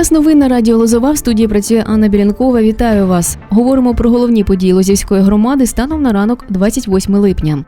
Час новин на радіо Лозова в студії працює Анна Білянкова. Вітаю вас. Говоримо про головні події Лозівської громади станом на ранок 28 липня.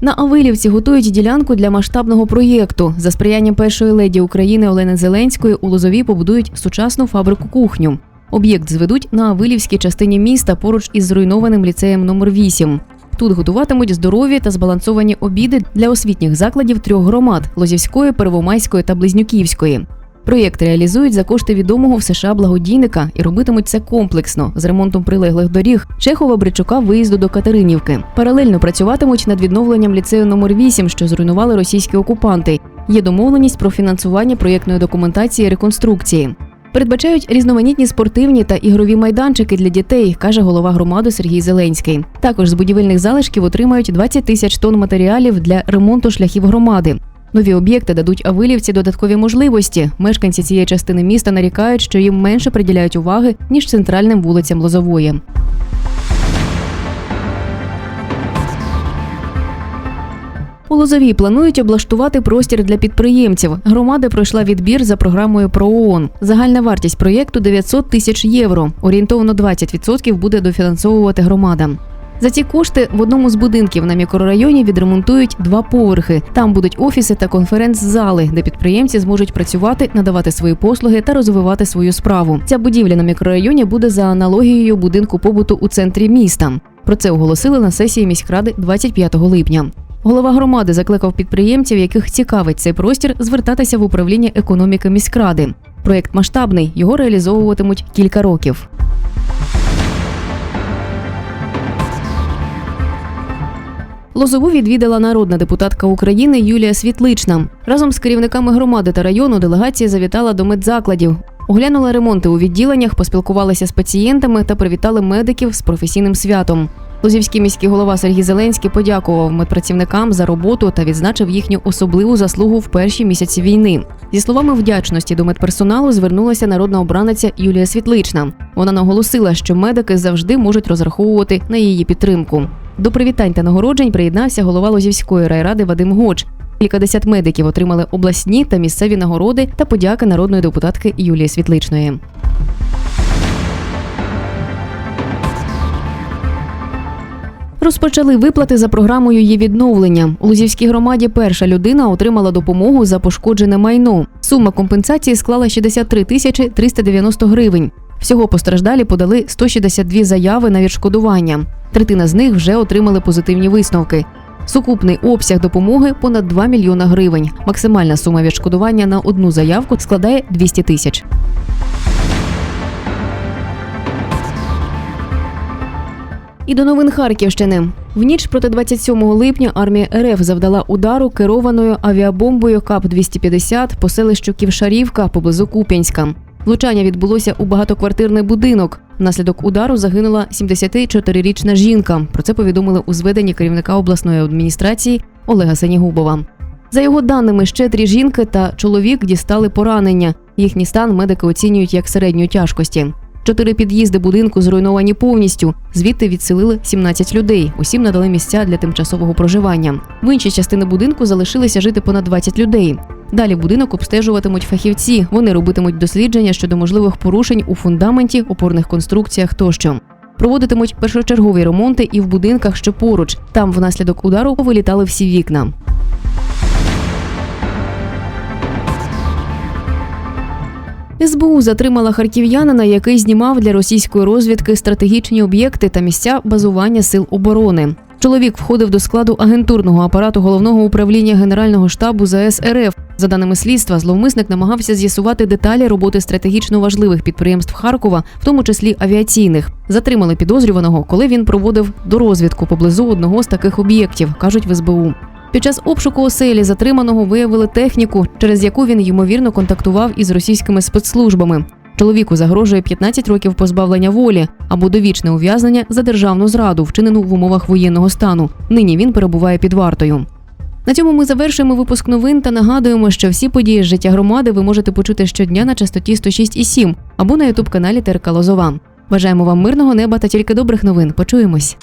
На Авилівці готують ділянку для масштабного проєкту. За сприянням першої леді України Олени Зеленської у Лозові побудують сучасну фабрику кухню. Об'єкт зведуть на Авилівській частині міста поруч із зруйнованим ліцеєм номер 8 Тут готуватимуть здорові та збалансовані обіди для освітніх закладів трьох громад Лозівської, Первомайської та Близнюківської. Проєкт реалізують за кошти відомого в США благодійника і робитимуть це комплексно з ремонтом прилеглих доріг Чехова Бричука виїзду до Катеринівки. Паралельно працюватимуть над відновленням ліцею номер 8 що зруйнували російські окупанти. Є домовленість про фінансування проєктної документації реконструкції. Передбачають різноманітні спортивні та ігрові майданчики для дітей, каже голова громади Сергій Зеленський. Також з будівельних залишків отримають 20 тисяч тонн матеріалів для ремонту шляхів громади. Нові об'єкти дадуть Авилівці додаткові можливості. Мешканці цієї частини міста нарікають, що їм менше приділяють уваги ніж центральним вулицям Лозової. У Лозовій планують облаштувати простір для підприємців. Громада пройшла відбір за програмою ПРООН. Загальна вартість проєкту 900 тисяч євро. Орієнтовно 20% буде дофінансовувати громада. За ці кошти в одному з будинків на мікрорайоні відремонтують два поверхи. Там будуть офіси та конференц-зали, де підприємці зможуть працювати, надавати свої послуги та розвивати свою справу. Ця будівля на мікрорайоні буде за аналогією будинку побуту у центрі міста. Про це оголосили на сесії міськради 25 липня. Голова громади закликав підприємців, яких цікавить цей простір, звертатися в управління економіки міськради. Проєкт масштабний, його реалізовуватимуть кілька років. Лозову відвідала народна депутатка України Юлія Світлична. Разом з керівниками громади та району делегація завітала до медзакладів. Оглянула ремонти у відділеннях, поспілкувалася з пацієнтами та привітали медиків з професійним святом. Лозівський міський голова Сергій Зеленський подякував медпрацівникам за роботу та відзначив їхню особливу заслугу в перші місяці війни. Зі словами вдячності до медперсоналу звернулася народна обраниця Юлія Світлична. Вона наголосила, що медики завжди можуть розраховувати на її підтримку. До привітань та нагороджень приєднався голова Лозівської райради Вадим Гоч. Кількадесят медиків отримали обласні та місцеві нагороди та подяки народної депутатки Юлії Світличної. Розпочали виплати за програмою її відновлення. У Лузівській громаді перша людина отримала допомогу за пошкоджене майно. Сума компенсації склала 63 тисячі 390 гривень. Всього постраждалі подали 162 заяви на відшкодування. Третина з них вже отримали позитивні висновки. Сукупний обсяг допомоги понад 2 мільйона гривень. Максимальна сума відшкодування на одну заявку складає 200 тисяч. І до новин Харківщини. В ніч проти 27 липня армія РФ завдала удару керованою авіабомбою КАП-250 по селищу Ківшарівка поблизу Куп'янська. Влучання відбулося у багатоквартирний будинок. Внаслідок удару загинула 74-річна жінка. Про це повідомили у зведенні керівника обласної адміністрації Олега Сенігубова. За його даними, ще три жінки та чоловік дістали поранення. Їхній стан медики оцінюють як середньої тяжкості. Чотири під'їзди будинку зруйновані повністю. Звідти відселили 17 людей. Усім надали місця для тимчасового проживання. В іншій частини будинку залишилися жити понад 20 людей. Далі будинок обстежуватимуть фахівці. Вони робитимуть дослідження щодо можливих порушень у фундаменті, опорних конструкціях тощо. Проводитимуть першочергові ремонти і в будинках, що поруч. Там внаслідок удару повилітали всі вікна. СБУ затримала харків'янина, який знімав для російської розвідки стратегічні об'єкти та місця базування сил оборони. Чоловік входив до складу агентурного апарату головного управління Генерального штабу ЗС РФ. За даними слідства, зловмисник намагався з'ясувати деталі роботи стратегічно важливих підприємств Харкова, в тому числі авіаційних. Затримали підозрюваного, коли він проводив дорозвідку поблизу одного з таких об'єктів, кажуть в СБУ. Під час обшуку оселі затриманого виявили техніку, через яку він ймовірно контактував із російськими спецслужбами. Чоловіку загрожує 15 років позбавлення волі або довічне ув'язнення за державну зраду, вчинену в умовах воєнного стану. Нині він перебуває під вартою. На цьому ми завершуємо випуск новин та нагадуємо, що всі події з життя громади ви можете почути щодня на частоті 106,7 або на ютуб каналі ТРК Лозова. Бажаємо вам мирного неба та тільки добрих новин. Почуємось.